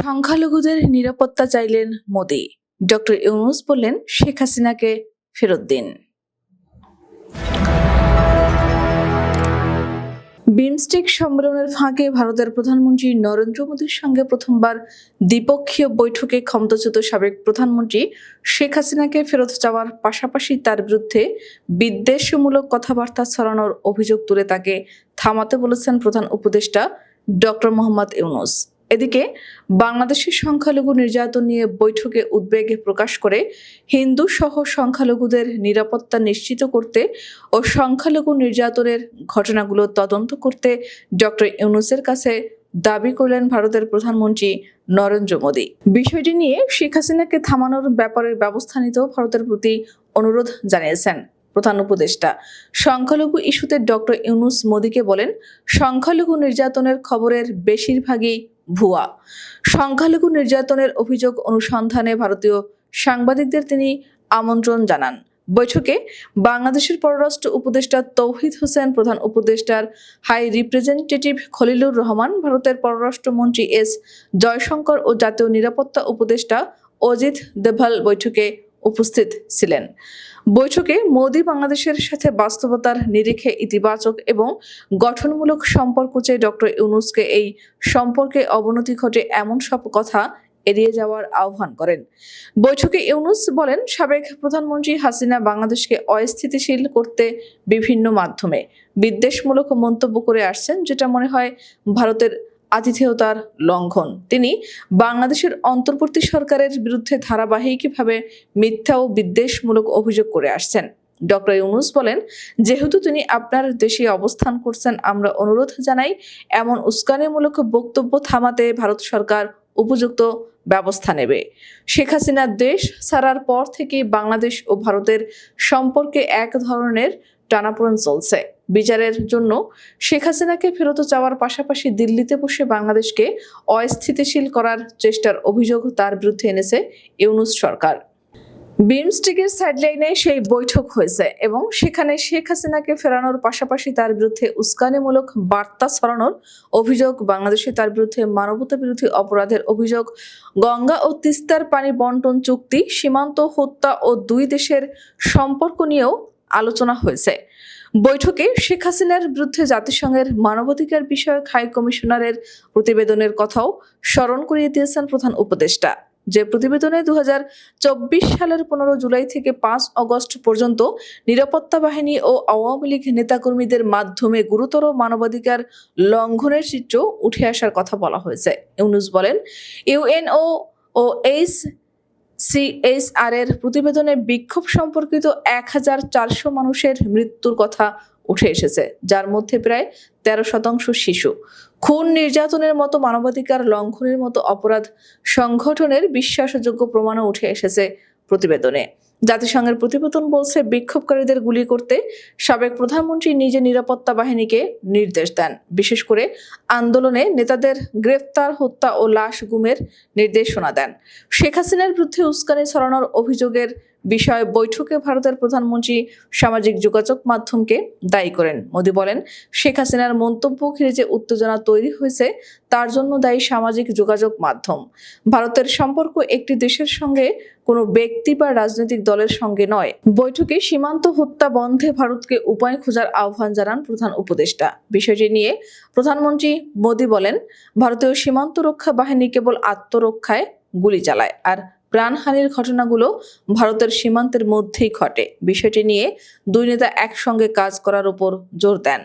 সংখ্যালঘুদের নিরাপত্তা চাইলেন মোদি। ডক্টর ইউনুস বললেন, শেখ হাসিনাকে ফেরত দিন। বিমস্টেক সম্মেলনের ফাঁকে ভারতের প্রধানমন্ত্রী নরেন্দ্র মোদীর সঙ্গে প্রথমবার দ্বিপক্ষীয় বৈঠকে ক্ষমতাচ্যুত সাবেক প্রধানমন্ত্রী শেখ হাসিনাকে ফেরত যাওয়ার পাশাপাশি তার বিরুদ্ধে বিদ্বেষমূলক কথাবার্তা ছড়ানোর অভিযোগ তুলে তাকে থামাতে বলেছেন প্রধান উপদেষ্টা ডক্টর মোহাম্মদ ইউনুস। এদিকে বাংলাদেশের সংখ্যালঘু নির্যাতন নিয়ে বৈঠকে উদ্বেগ প্রকাশ করে হিন্দু সহ সংখ্যালঘুদের নিরাপত্তা নিশ্চিত করতে ও সংখ্যালঘু নির্যাতনের ঘটনাগুলো তদন্ত করতে ডক্টর ইউনুসের কাছে দাবি করলেন ভারতের প্রধানমন্ত্রী নরেন্দ্র মোদী। বিষয়টি নিয়ে শেখ হাসিনাকে থামানোর ব্যাপারে ব্যবস্থা নিতেও ভারতের প্রতি অনুরোধ জানিয়েছেন প্রধান উপদেষ্টা। সংখ্যালঘু ইস্যুতে ডক্টর ইউনুস মোদীকে বলেন, সংখ্যালঘু নির্যাতনের খবরের বেশিরভাগই ভুয়া। সংখ্যালঘু নির্যাতনের অভিযোগ অনুসন্ধানে ভারতীয় সাংবাদিকদের তিনি আমন্ত্রণ জানান। বৈঠকে বাংলাদেশের পররাষ্ট্র উপদেষ্টা তৌহিদ হোসেন, প্রধান উপদেষ্টার হাই রিপ্রেজেন্টেটিভ খলিলুর রহমান, ভারতের পররাষ্ট্রমন্ত্রী এস জয়শঙ্কর ও জাতীয় নিরাপত্তা উপদেষ্টা অজিত দেভাল বৈঠকে উপস্থিত ছিলেন। বৈঠকে মোদি বাংলাদেশের সাথে বাস্তবতার নিরিখে ইতিবাচক এবং গঠনমূলক সম্পর্ক চেয়ে ডক্টর ইউনুসকে এই সম্পর্কে অবনতি ঘটে এমন সব কথা এড়িয়ে যাওয়ার আহ্বান করেন। বৈঠকে ইউনুস বলেন, সাবেক প্রধানমন্ত্রী হাসিনা বাংলাদেশকে অস্থিতিশীল করতে বিভিন্ন মাধ্যমে বিদ্বেষমূলক মন্তব্য করে আসছেন, যেটা মনে হয় ভারতের আতিথেয়তার লঙ্ঘন। তিনি বাংলাদেশের অন্তর্বর্তী সরকারের বিরুদ্ধে ধারাবাহিকভাবে মিথ্যা ও বিদ্বেষমূলক অভিযোগ করে আসছেন। ডক্টর ইউনুস বলেন, যেহেতু তিনি আপনার দেশে অবস্থান করছেন, আমরা অনুরোধ জানাই এমন উস্কানিমূলক বক্তব্য থামাতে ভারত সরকার উপযুক্ত ব্যবস্থা নেবে। শেখ হাসিনার দেশ ছাড়ার পর থেকে বাংলাদেশ ও ভারতের সম্পর্কে এক ধরনের টানাপোড়েন চলছে। বিচারের জন্য শেখ হাসিনাকে ফেরত চাওয়ার পাশাপাশি দিল্লিতে বসে বাংলাদেশকে অস্থিতিশীল করার চেষ্টার অভিযোগ তার বিরুদ্ধে এনেছে ইউনুস সরকার। বিমস্টিকের সাইডলাইনে সেই বৈঠক হয়েছে এবং সেখানে শেখ হাসিনাকে ফেরানোর পাশাপাশি তার বিরুদ্ধে উস্কানিমূলক বার্তা ছড়ানোর অভিযোগ, বাংলাদেশে তার বিরুদ্ধে মানবতা বিরোধী অপরাধের অভিযোগ, গঙ্গা ও তিস্তার পানি বন্টন চুক্তি, সীমান্ত হত্যা ও দুই দেশের সম্পর্ক নিয়েও আলোচনা হয়েছে। বৈঠকে শেখ হাসিনার বিরুদ্ধে জাতিসংঘের মানবাধিকার বিষয়ক হাই কমিশনারের প্রতিবেদনের কথাও স্মরণ করিয়ে দিয়েছেন প্রধান উপদেষ্টা। যে প্রতিবেদনে দু হাজার চব্বিশ সালের পনেরো জুলাই থেকে পাঁচ অগস্ট পর্যন্ত নিরাপত্তা বাহিনী ও আওয়ামী লীগ নেতাকর্মীদের মাধ্যমে গুরুতর মানবাধিকার লঙ্ঘনের চিত্র উঠে আসার কথা বলা হয়েছে। ইউনুস বলেন, ইউএনও ও এইচ সিএসআর এর প্রতিবেদনে বিক্ষোভ সম্পর্কিত এক হাজার চারশো মানুষের মৃত্যুর কথা উঠে এসেছে, যার মধ্যে প্রায় তেরো শতাংশ শিশু। খুন নির্যাতনের মতো মানবাধিকার লঙ্ঘনের মতো অপরাধ সংগঠনের বিশ্বাসযোগ্য প্রমাণও উঠে এসেছে প্রতিবেদনে। জাতিসংঘের প্রতিবেদন বলছে, বিক্ষোভকারীদের গুলি করতে সাবেক প্রধানমন্ত্রী নিজে নিরাপত্তা বাহিনীকে নির্দেশ দেন। বিশেষ করে আন্দোলনে নেতাদের গ্রেফতার, হত্যা ও লাশ গুমের নির্দেশনা দেন। শেখ হাসিনার বিরুদ্ধে উস্কানি ছড়ানোর অভিযোগের বিষয়ে বৈঠকে ভারতের প্রধানমন্ত্রী সামাজিক যোগাযোগ মাধ্যমকে দায়ী করেন। মোদী বলেন, শেখ হাসিনার মন্তব্য ঘিরে যে উত্তেজনা তৈরি হয়েছে, তার জন্য দায়ী সামাজিক যোগাযোগ মাধ্যম। ভারতের সম্পর্ক একটি দেশের সঙ্গে কোনো ব্যক্তি বা রাজনৈতিক দলের সঙ্গে নয়। বৈঠকে সীমান্ত হত্যা বন্ধে ভারতকে উপায় খোঁজার আহ্বান জানান প্রধান উপদেষ্টা। বিষয়টি নিয়ে প্রধানমন্ত্রী মোদী বলেন, ভারতীয় সীমান্ত রক্ষা বাহিনী কেবল আত্মরক্ষায় গুলি চালায়, আর প্রাণহানির ঘটনাগুলো ভারতের সীমান্তের মধ্যেই ঘটে। বিষয়টি নিয়ে দুই নেতা একসঙ্গে কাজ করার উপর জোর দেন।